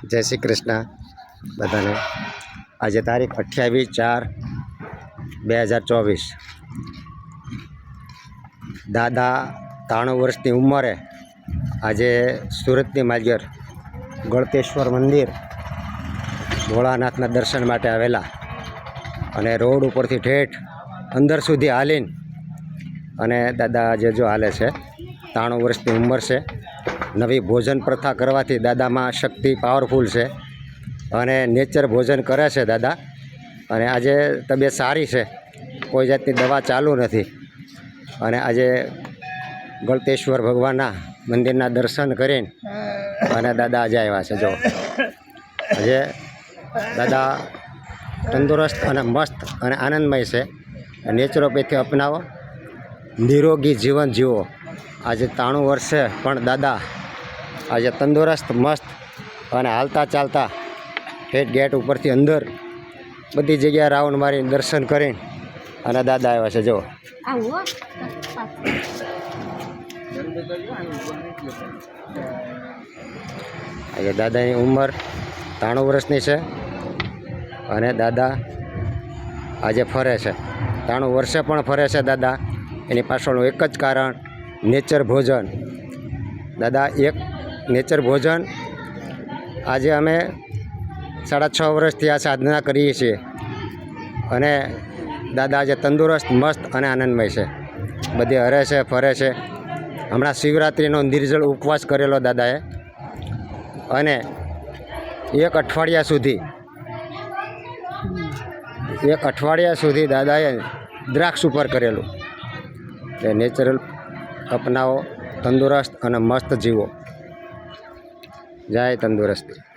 જય શ્રી કૃષ્ણ બધાને. આજે તારીખ અઠ્યાવીસ ચાર બે હજાર ચોવીસ. દાદા ત્રાણું વર્ષની ઉંમરે આજે સુરતની માજર ગળતેશ્વર મંદિર ભોળાનાથના દર્શન માટે આવેલા અને રોડ ઉપરથી ઠેઠ અંદર સુધી હાલીને અને દાદા આજે જો હાલે છે, ત્રાણું વર્ષની ઉંમર છે. નવી ભોજન પ્રથા કરવાથી દાદામાં શક્તિ પાવરફુલ છે. અને નેચર ભોજન કરે છે દાદા. અને આજે તબિયત સારી છે. કોઈ જાતની દવા ચાલુ નથી. અને આજે ગળતેશ્વર ભગવાનના મંદિરના દર્શન કરીને અને દાદા આજે આવ્યા છે જો આજે દાદા તંદુરસ્ત અને મસ્ત અને આનંદમય છે. નેચરોપેથી અપનાવો. નિરોગી જીવન જીવો. આજે ત્રાણું વર્ષે પણ દાદા આજે તંદુરસ્ત મસ્ત અને હાલતા ચાલતા ઠેઠ ગેટ ઉપરથી અંદર બધી જગ્યાએ રાઉન્ડ મારીને દર્શન કરીને અને દાદા આવ્યા છે જો. આજે દાદાની ઉંમર ત્રાણું વર્ષની છે અને દાદા આજે ફરે છે. ત્રાણું વર્ષે પણ ફરે છે દાદા. એની પાછળનું એક જ કારણ નેચર ભોજન. દાદા, એક નેચર ભોજન. આજે અમે સાડા છ વર્ષથી આ સાધના કરીએ છીએ. અને દાદા આજે તંદુરસ્ત, મસ્ત અને આનંદમય છે. બધે હરે છે, ફરે છે. હમણાં શિવરાત્રિનો નિર્જળ ઉપવાસ કરેલો દાદાએ. અને એક અઠવાડિયા સુધી, એક અઠવાડિયા સુધી દાદાએ દ્રાક્ષ ઉપર કરેલું. એ નેચરલ અપનાવો તંદુરસ્ત અને મસ્ત જીવો. જય તંદુરસ્તી.